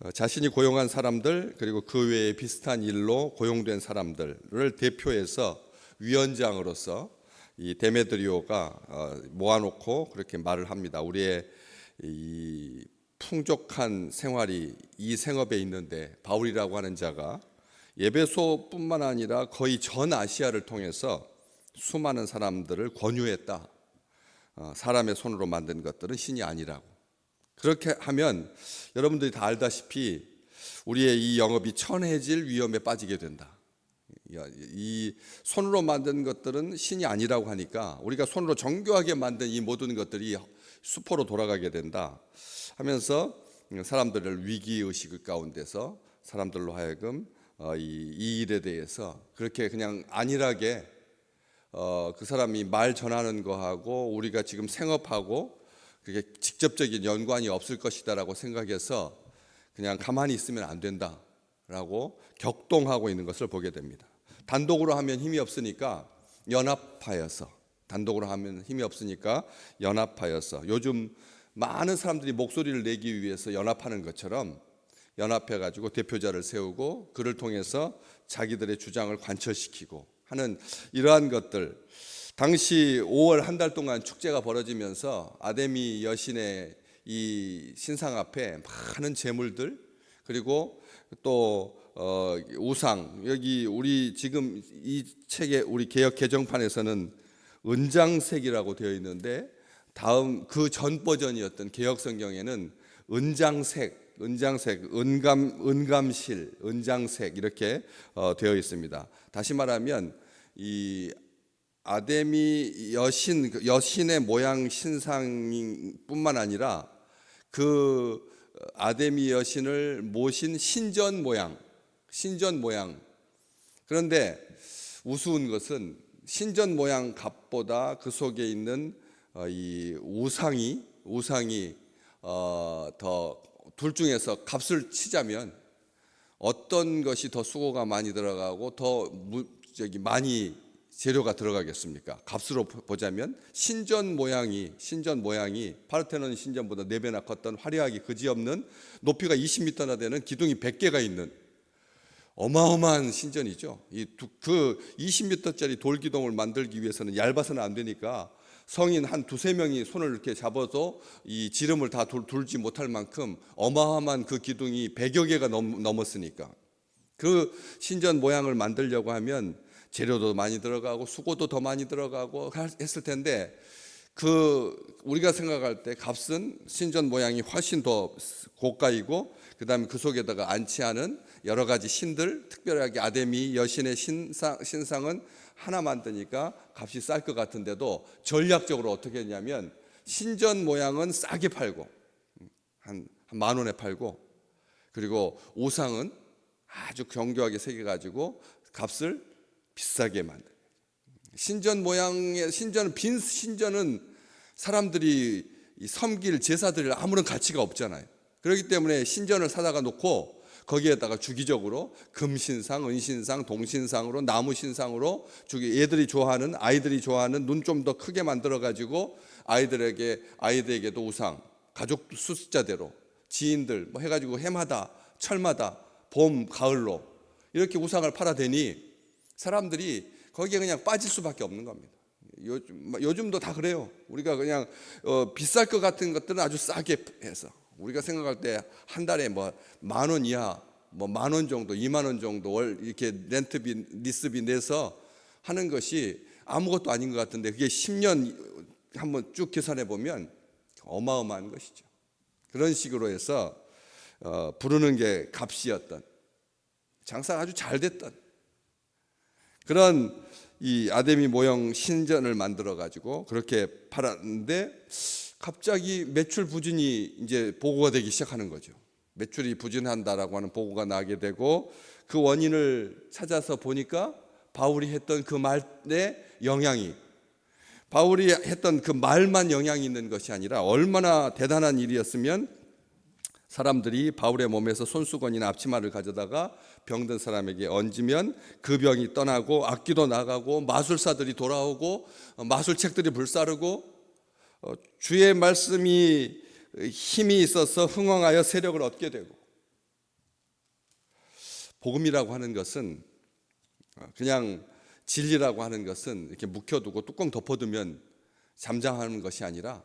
어, 자신이 고용한 사람들 그리고 그 외에 비슷한 일로 고용된 사람들을 대표해서 위원장으로서 이 데메드리오가 어, 모아놓고 그렇게 말을 합니다. 우리의 이 풍족한 생활이 이 생업에 있는데 바울이라고 하는 자가 예배소뿐만 아니라 거의 전 아시아를 통해서 수많은 사람들을 권유했다. 어, 사람의 손으로 만든 것들은 신이 아니라고. 그렇게 하면 여러분들이 다 알다시피 우리의 이 영업이 천해질 위험에 빠지게 된다. 이 손으로 만든 것들은 신이 아니라고 하니까 우리가 손으로 정교하게 만든 이 모든 것들이 수포로 돌아가게 된다 하면서 사람들을 위기 의식 가운데서 사람들로 하여금 어, 이, 이 일에 대해서 그렇게 그냥 안일하게 어, 그 사람이 말 전하는 거하고 우리가 지금 생업하고 그게 직접적인 연관이 없을 것이다라고 생각해서 그냥 가만히 있으면 안 된다라고 격동하고 있는 것을 보게 됩니다. 단독으로 하면 힘이 없으니까 연합하여서 단독으로 하면 힘이 없으니까 연합하여서 요즘 많은 사람들이 목소리를 내기 위해서 연합하는 것처럼 연합해 가지고 대표자를 세우고 그를 통해서 자기들의 주장을 관철시키고 하는 이러한 것들 당시 5월 한 달 동안 축제가 벌어지면서 아데미 여신의 이 신상 앞에 많은 재물들 그리고 또 어, 우상 여기 우리 지금 이 책의 우리 개혁 개정판에서는 은장색이라고 되어 있는데 다음 그 전 버전이었던 개혁 성경에는 은장색, 은장색, 은감, 은감실, 은장색 이렇게 어, 되어 있습니다. 다시 말하면 이 아데미 여신 그 여신의 모양 신상뿐만 아니라 그 아데미 여신을 모신 신전 모양, 신전 모양. 그런데 우스운 것은 신전 모양 값보다 그 속에 있는 어, 이 우상이 우상이 어, 더 둘 중에서 값을 치자면 어떤 것이 더 수고가 많이 들어가고 더 무, 저기 많이 재료가 들어가겠습니까? 값으로 보자면 신전 모양이 신전 모양이 파르테논 신전보다 4배나 컸던 화려하게 그지없는 높이가 20m나 되는 기둥이 100개가 있는 어마어마한 신전이죠. 이 그 20m짜리 돌 기둥을 만들기 위해서는 얇아서는 안 되니까 성인 한 두세 명이 손을 이렇게 잡아도 이 지름을 다 돌, 지 못할 만큼 어마어마한 그 기둥이 100여 개가 넘, 넘었으니까 그 신전 모양을 만들려고 하면 재료도 많이 들어가고 수고도 더 많이 들어가고 했을 텐데 그 우리가 생각할 때 값은 신전 모양이 훨씬 더 고가이고 그다음에 그 속에다가 안치하는 여러 가지 신들 특별하게 아데미 여신의 신상 신상은 하나 만드니까 값이 쌀 것 같은데도 전략적으로 어떻게 했냐면 신전 모양은 싸게 팔고 한 만 원에 팔고 그리고 우상은 아주 경교하게 새겨 가지고 값을 비싸게 만들. 신전 모양의 신전은 빈 신전은 사람들이 섬길 제사드릴 아무런 가치가 없잖아요. 그렇기 때문에 신전을 사다가 놓고 거기에다가 주기적으로 금신상, 은신상, 동신상으로 나무 신상으로 주기 얘들이 좋아하는 아이들이 좋아하는 눈 좀 더 크게 만들어 가지고 아이들에게 아이들에게도 우상, 가족 숫자대로 지인들 뭐 해가지고 해마다 철마다 봄 가을로 이렇게 우상을 팔아대니 사람들이 거기에 그냥 빠질 수밖에 없는 겁니다. 요즘, 요즘도 다 그래요. 우리가 그냥 어, 비쌀 것 같은 것들은 아주 싸게 해서 우리가 생각할 때 한 달에 뭐 만 원 이하, 뭐 만 원 정도, 이만 원 정도 월 이렇게 렌트비, 리스비 내서 하는 것이 아무것도 아닌 것 같은데 그게 10년 한번 쭉 계산해 보면 어마어마한 것이죠. 그런 식으로 해서 어, 부르는 게 값이었던 장사가 아주 잘 됐던 그런 이 아데미 모형 신전을 만들어 가지고 그렇게 팔았는데 갑자기 매출 부진이 이제 보고가 되기 시작하는 거죠. 매출이 부진한다라고 하는 보고가 나게 되고 그 원인을 찾아서 보니까 바울이 했던 그 말의 영향이 바울이 했던 그 말만 영향이 있는 것이 아니라 얼마나 대단한 일이었으면 사람들이 바울의 몸에서 손수건이나 앞치마를 가져다가 병든 사람에게 얹으면 그 병이 떠나고 악기도 나가고 마술사들이 돌아오고 어, 마술책들이 불사르고 어, 주의 말씀이 힘이 있어서 흥왕하여 세력을 얻게 되고 복음이라고 하는 것은 어, 그냥 진리라고 하는 것은 이렇게 묵혀두고 뚜껑 덮어두면 잠잠하는 것이 아니라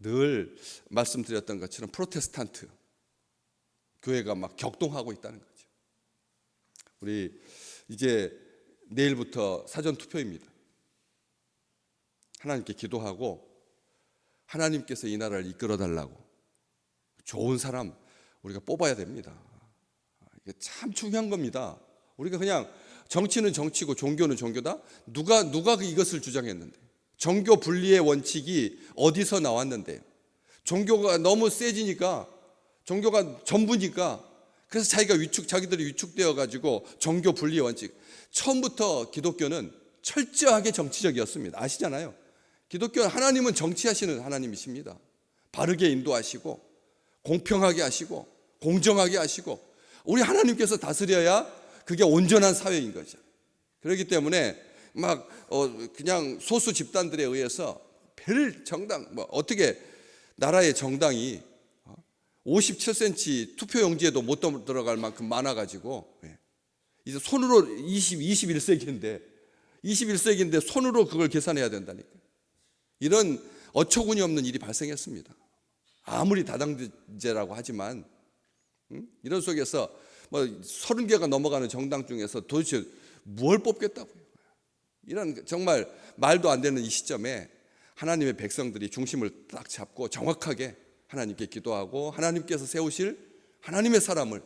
늘 말씀드렸던 것처럼 프로테스탄트 교회가 막 격동하고 있다는 거죠. 우리 이제 내일부터 사전 투표입니다. 하나님께 기도하고 하나님께서 이 나라를 이끌어 달라고 좋은 사람 우리가 뽑아야 됩니다. 이게 참 중요한 겁니다. 우리가 그냥 정치는 정치고 종교는 종교다. 누가 누가 그 이것을 주장했는데 종교 분리의 원칙이 어디서 나왔는데요? 종교가 너무 세지니까 종교가 전부니까 그래서 자기가 위축 자기들이 위축되어 가지고 종교 분리 원칙 처음부터 기독교는 철저하게 정치적이었습니다. 아시잖아요. 기독교는 하나님은 정치하시는 하나님이십니다. 바르게 인도하시고 공평하게 하시고 공정하게 하시고 우리 하나님께서 다스려야 그게 온전한 사회인 거죠. 그렇기 때문에 막 어, 그냥 소수 집단들에 의해서 별 정당 뭐 어떻게 나라의 정당이 57cm 투표용지에도 못 들어갈 만큼 많아가지고 예. 이제 손으로 20, 21세기인데 21세기인데 손으로 그걸 계산해야 된다니까. 이런 어처구니 없는 일이 발생했습니다. 아무리 다당제라고 하지만 음? 이런 속에서 뭐 30개가 넘어가는 정당 중에서 도대체 뭘 뽑겠다고요. 이런 정말 말도 안 되는 이 시점에 하나님의 백성들이 중심을 딱 잡고 정확하게 하나님께 기도하고 하나님께서 세우실 하나님의 사람을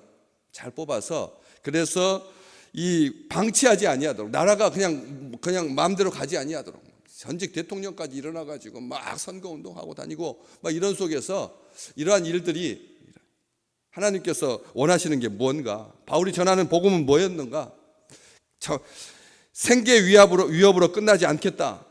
잘 뽑아서 그래서 이 방치하지 아니하도록 나라가 그냥 그냥 마음대로 가지 아니하도록 전직 대통령까지 일어나 가지고 막 선거 운동하고 다니고 막 이런 속에서 이러한 일들이 하나님께서 원하시는 게 뭔가 바울이 전하는 복음은 뭐였는가 저 생계 위협으로 위협으로 끝나지 않겠다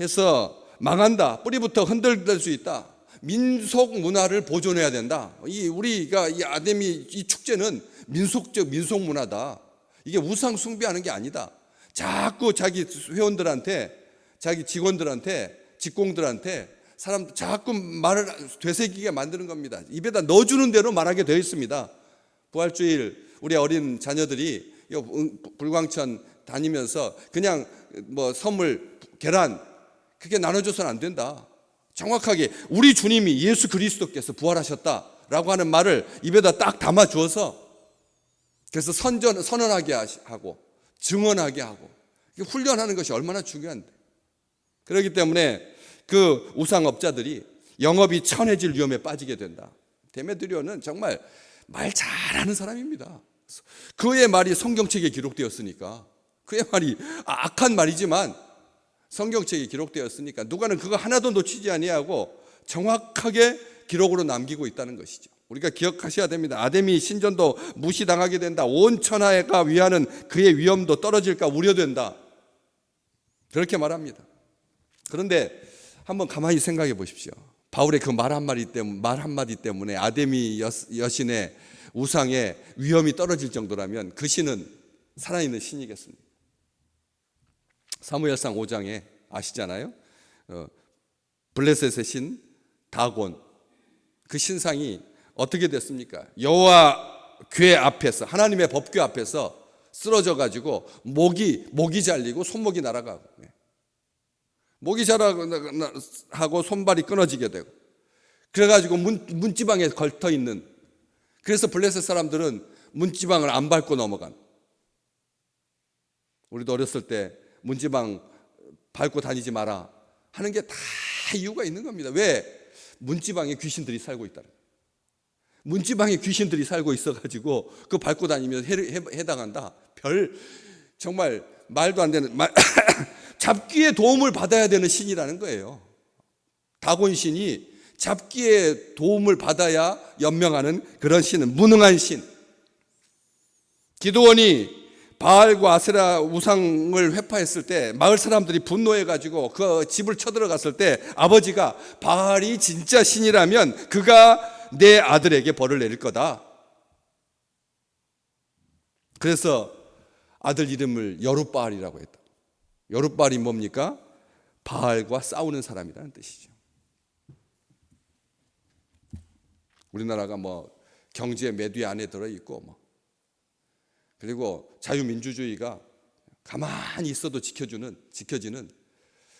해서 망한다 뿌리부터 흔들릴 수 있다 민속 문화를 보존해야 된다 이 우리가 이 아데미 이 축제는 민속적 민속 문화다 이게 우상 숭배하는 게 아니다 자꾸 자기 회원들한테 자기 직원들한테 직공들한테 사람 자꾸 말을 되새기게 만드는 겁니다. 입에다 넣어주는 대로 말하게 되어 있습니다. 부활주일 우리 어린 자녀들이 불광천 다니면서 그냥 뭐 선물 계란 그게 나눠줘서는 안 된다. 정확하게 우리 주님이 예수 그리스도께서 부활하셨다라고 하는 말을 입에다 딱 담아 주어서 그래서 선전 선언하게 하고 증언하게 하고 훈련하는 것이 얼마나 중요한데 그렇기 때문에 그 우상업자들이 영업이 천해질 위험에 빠지게 된다. 데메드리오는 정말 말 잘하는 사람입니다. 그의 말이 성경책에 기록되었으니까 그의 말이 악한 말이지만 성경책에 기록되었으니까 누가는 그거 하나도 놓치지 아니하고 정확하게 기록으로 남기고 있다는 것이죠. 우리가 기억하셔야 됩니다. 아데미 신전도 무시당하게 된다. 온 천하가 위하는 그의 위험도 떨어질까 우려된다. 그렇게 말합니다. 그런데 한번 가만히 생각해 보십시오. 바울의 그 말 한마디 때문에 말 한마디 때문에 아데미 여신의 우상의 위험이 떨어질 정도라면 그 신은 살아있는 신이겠습니다. 사무엘상 5장에 아시잖아요. 어, 블레셋의 신 다곤 그 신상이 어떻게 됐습니까? 여호와 궤 앞에서 하나님의 법궤 앞에서 쓰러져 가지고 목이 목이 잘리고 손목이 날아가고 네. 목이 자라하고 손발이 끊어지게 되고 그래가지고 문, 문지방에 걸터 있는 그래서 블레셋 사람들은 문지방을 안 밟고 넘어간 우리도 어렸을 때 문지방 밟고 다니지 마라 하는 게 다 이유가 있는 겁니다. 왜? 문지방에 귀신들이 살고 있다는 문지방에 귀신들이 살고 있어가지고 그 밟고 다니면 해 당한다. 별 정말 말도 안 되는 말 잡기의 도움을 받아야 되는 신이라는 거예요. 다곤 신이 잡기의 도움을 받아야 연명하는 그런 신은 무능한 신. 기도원이 바알과 아세라 우상을 회파했을 때 마을 사람들이 분노해 가지고 그 집을 쳐들어갔을 때 아버지가 바알이 진짜 신이라면 그가 내 아들에게 벌을 내릴 거다. 그래서 아들 이름을 여룻바알이라고 했다. 여룻발이 뭡니까? 바알과 싸우는 사람이라는 뜻이죠. 우리나라가 뭐 경제 매두에 안에 들어 있고 뭐 그리고 자유민주주의가 가만히 있어도 지켜주는 지켜지는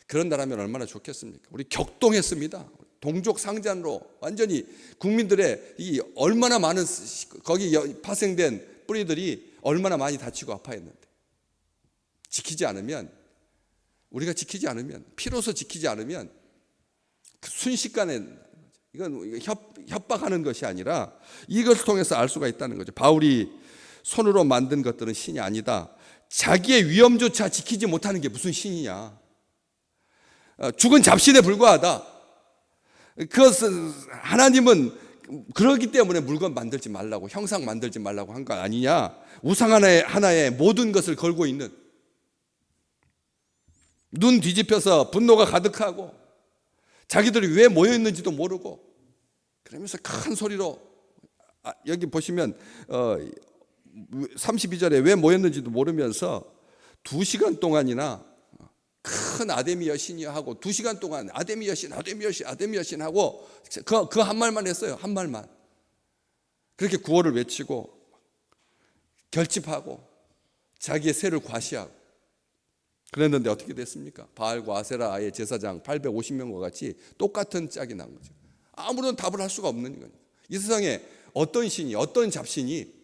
그런 나라면 얼마나 좋겠습니까? 우리 격동했습니다. 동족 상잔으로 완전히 국민들의 이 얼마나 많은 시- 거기 여- 파생된 뿌리들이 얼마나 많이 다치고 아파했는데 지키지 않으면 우리가 지키지 않으면 피로서 지키지 않으면 그 순식간에 이건 협, 협박하는 것이 아니라 이것을 통해서 알 수가 있다는 거죠. 바울이 손으로 만든 것들은 신이 아니다. 자기의 위험조차 지키지 못하는 게 무슨 신이냐? 어, 죽은 잡신에 불과하다. 그것은 하나님은 그러기 때문에 물건 만들지 말라고 형상 만들지 말라고 한 거 아니냐? 우상 하나에 하나에 모든 것을 걸고 있는 눈 뒤집혀서 분노가 가득하고 자기들이 왜 모여 있는지도 모르고 그러면서 큰 소리로 아, 여기 보시면 어, 32절에 왜 모였는지도 모르면서 두 시간 동안이나 큰 아데미 여신이 하고 두 시간 동안 아데미 여신, 아데미 여신, 아데미 여신 하고 그 그 한 말만 했어요. 한 말만. 그렇게 구호를 외치고 결집하고 자기의 세를 과시하고 그랬는데 어떻게 됐습니까? 바알과 아세라의 제사장 850명과 같이 똑같은 짝이 난 거죠. 아무런 답을 할 수가 없는 거예요. 이 세상에 어떤 신이 어떤 잡신이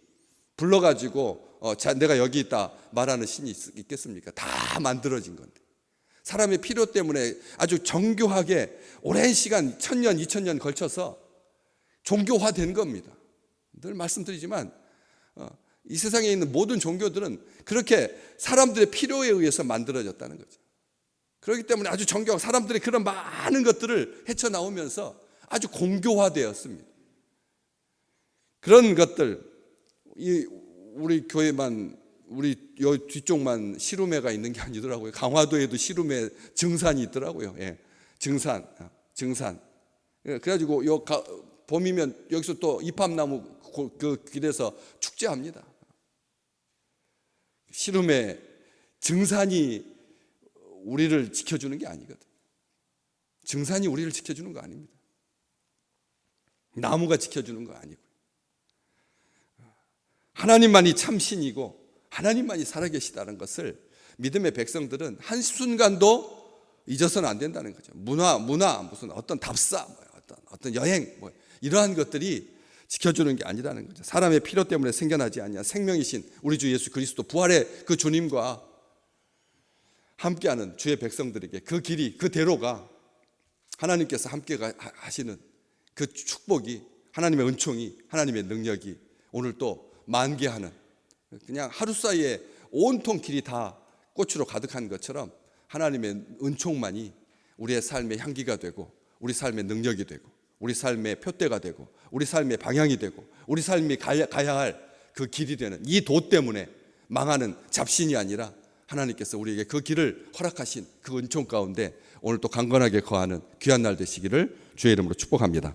불러가지고 어, 자, 내가 여기 있다 말하는 신이 있, 있겠습니까? 다 만들어진 건데 사람의 필요 때문에 아주 정교하게 오랜 시간 천년 이천 년 걸쳐서 종교화된 겁니다. 늘 말씀드리지만 어, 이 세상에 있는 모든 종교들은 그렇게 사람들의 필요에 의해서 만들어졌다는 거죠. 그렇기 때문에 아주 정교하고 사람들이 그런 많은 것들을 헤쳐나오면서 아주 공교화되었습니다. 그런 것들 이 우리 교회만 우리 여 뒤쪽만 시루매가 있는 게 아니더라고요. 강화도에도 시루매 증산이 있더라고요. 예. 증산, 아, 증산. 예, 그래가지고 요 가, 봄이면 여기서 또 이팝나무 고- 그 길에서 축제합니다. 시루매 증산이 우리를 지켜주는 게 아니거든. 증산이 우리를 지켜주는 거 아닙니다. 나무가 지켜주는 거 아니고. 하나님만이 참신이고 하나님만이 살아계시다는 것을 믿음의 백성들은 한순간도 잊어서는 안 된다는 거죠. 문화, 문화, 무슨 어떤 답사, 뭐 어떤, 어떤 여행, 뭐 이러한 것들이 지켜주는 게 아니라는 거죠. 사람의 필요 때문에 생겨나지 않냐. 생명이신 우리 주 예수 그리스도 부활의 그 주님과 함께하는 주의 백성들에게 그 길이, 그 대로가 하나님께서 함께 하시는 그 축복이 하나님의 은총이 하나님의 능력이 오늘 또 만개하는 그냥 하루 사이에 온통 길이 다 꽃으로 가득한 것처럼 하나님의 은총만이 우리의 삶의 향기가 되고 우리 삶의 능력이 되고 우리 삶의 표대가 되고 우리 삶의 방향이 되고 우리 삶이 가야, 가야 할 그 길이 되는 이 도 때문에 망하는 잡신이 아니라 하나님께서 우리에게 그 길을 허락하신 그 은총 가운데 오늘 또 강건하게 거하는 귀한 날 되시기를 주의 이름으로 축복합니다.